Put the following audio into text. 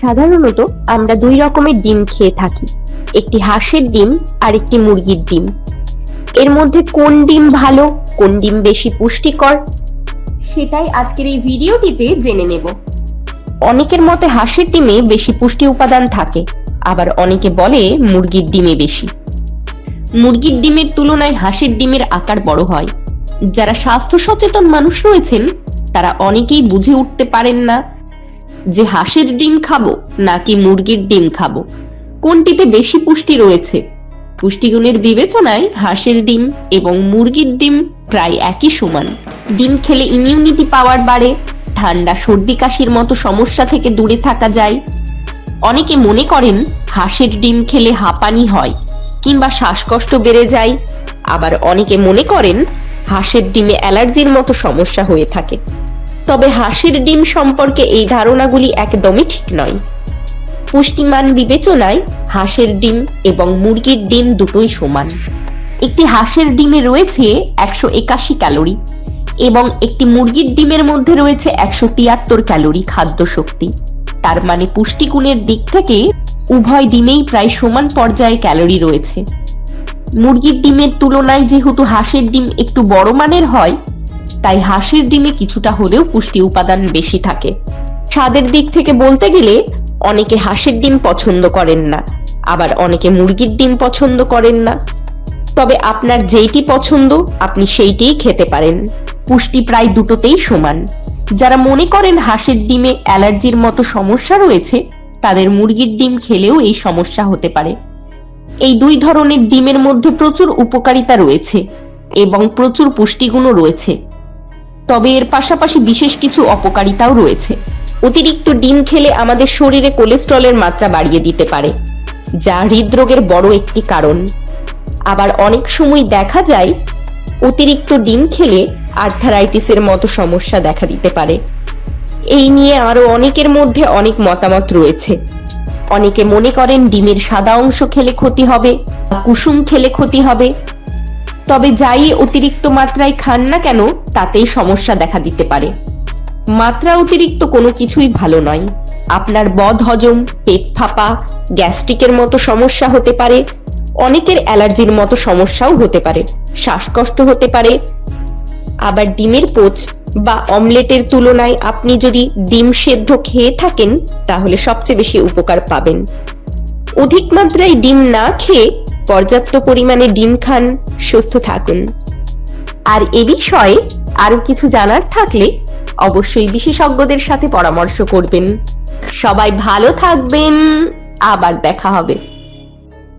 সাধারণত আমরা দুই রকমের ডিম খেয়ে থাকি। একটি হাঁসের ডিম আর একটি মুরগির ডিম। এর মধ্যে কোন ডিম ভালো, কোন ডিম বেশি পুষ্টিকর? সেটাই আজকের এই ভিডিওটিতে জেনে নেব। অনেকের মতে হাঁসের ডিমে বেশি পুষ্টি উপাদান থাকে, আবার অনেকে বলে মুরগির ডিমে বেশি। মুরগির ডিমের তুলনায় হাঁসের ডিমের আকার বড় হয়। যারা স্বাস্থ্য সচেতন মানুষ রয়েছেন, তারা অনেকেই বুঝে উঠতে পারেন না যে হাঁসের ডিম খাব নাকি মুরগির ডিম খাব? কোনটিতে বেশি পুষ্টি রয়েছে? পুষ্টিগুণের বিবেচনায় হাঁসের ডিম এবং মুরগির ডিম প্রায় একই সমান। ডিম খেলে ইমিউনিটি পাওয়ার বাড়ে, ঠান্ডা, সর্দি, কাশির মতো সমস্যা থেকে দূরে থাকা যায়। অনেকে মনে করেন হাঁসের ডিম খেলে হাঁপানি হয় কিংবা শ্বাসকষ্ট বেড়ে যায়। আবার অনেকে মনে করেন হাঁসের ডিমে অ্যালার্জির মতো সমস্যা হয়ে থাকে। তবে হাঁসের ডিম সম্পর্কে এই ধারণাগুলি একদমই ঠিক নয়। পুষ্টিমান বিবেচনায় হাঁসের ডিম এবং মুরগির ডিম দুটোই সমান। একটি হাঁসের ডিমে রয়েছে একশো একাশি ক্যালোরি এবং একটি মুরগির ডিমের মধ্যে রয়েছে একশো তিয়াত্তর ক্যালোরি খাদ্য শক্তি। তার মানে পুষ্টিগুণের দিক থেকে উভয় ডিমেই প্রায় সমান পর্যায়ে ক্যালোরি রয়েছে। মুরগির ডিমের তুলনায় যেহেতু হাঁসের ডিম একটু বড় মানের হয় তাই হাঁসের ডিমে কিছুটা হলেও পুষ্টি উপাদান বেশি থাকে। স্বাদের দিক থেকে বলতে গেলে, অনেকে হাঁসের ডিম পছন্দ করেন না, আবার অনেকে মুরগির ডিম পছন্দ করেন না। তবে আপনার যেইটি পছন্দ, আপনি সেইটিই খেতে পারেন। পুষ্টি প্রায় দুটোতেই সমান। যারা মনে করেন হাঁসের ডিমে অ্যালার্জির মতো সমস্যা রয়েছে, তাদের মুরগির ডিম খেলেও এই সমস্যা হতে পারে। এই দুই ধরনের ডিমের মধ্যে প্রচুর উপকারিতা রয়েছে এবং প্রচুর পুষ্টিগুণও রয়েছে। তবে এর পাশাপাশি বিশেষ কিছু অপকারিতাও রয়েছে। অতিরিক্ত ডিম খেলে আমাদের শরীরে কোলেস্ট্রলের মাত্রা বাড়িয়ে দিতে পারে, যা হৃদরোগের বড় একটি কারণ। আবার অনেক সময় দেখা যায়, অতিরিক্ত ডিম খেলে আর্থারাইটিসের মতো সমস্যা দেখা দিতে পারে। এই নিয়ে আরও অনেকের মধ্যে অনেক মতামত রয়েছে। অনেকে মনে করেন ডিমের সাদা অংশ খেলে ক্ষতি হবে কুসুম খেলে ক্ষতি হবে। তবে যাই অতিরিক্ত মাত্রায় খান না কেন, তাতেই সমস্যা দেখা দিতে পারে। মাত্রা অতিরিক্ত কোনো কিছুই ভালো নয়। আপনার বদ হজম, পেট ফাঁপা, গ্যাস্ট্রিকের মতো সমস্যা হতে পারে, অনেকের অ্যালার্জির মতো সমস্যাও হতে পারে, শ্বাসকষ্ট হতে পারে। আবার ডিমের পোচ বা অমলেটের তুলনায় আপনি যদি ডিম সেদ্ধ খেয়ে থাকেন, তাহলে সবচেয়ে বেশি উপকার পাবেন। অধিক মাত্রায় ডিম না খেয়ে পর্যাপ্ত পরিমাণে ডিম খান সুস্থ থাকুন। আর এ বিষয়ে আরও কিছু জানার থাকলে অবশ্যই বিশেষজ্ঞদের সাথে পরামর্শ করবেন। সবাই ভালো থাকবেন। আবার দেখা হবে।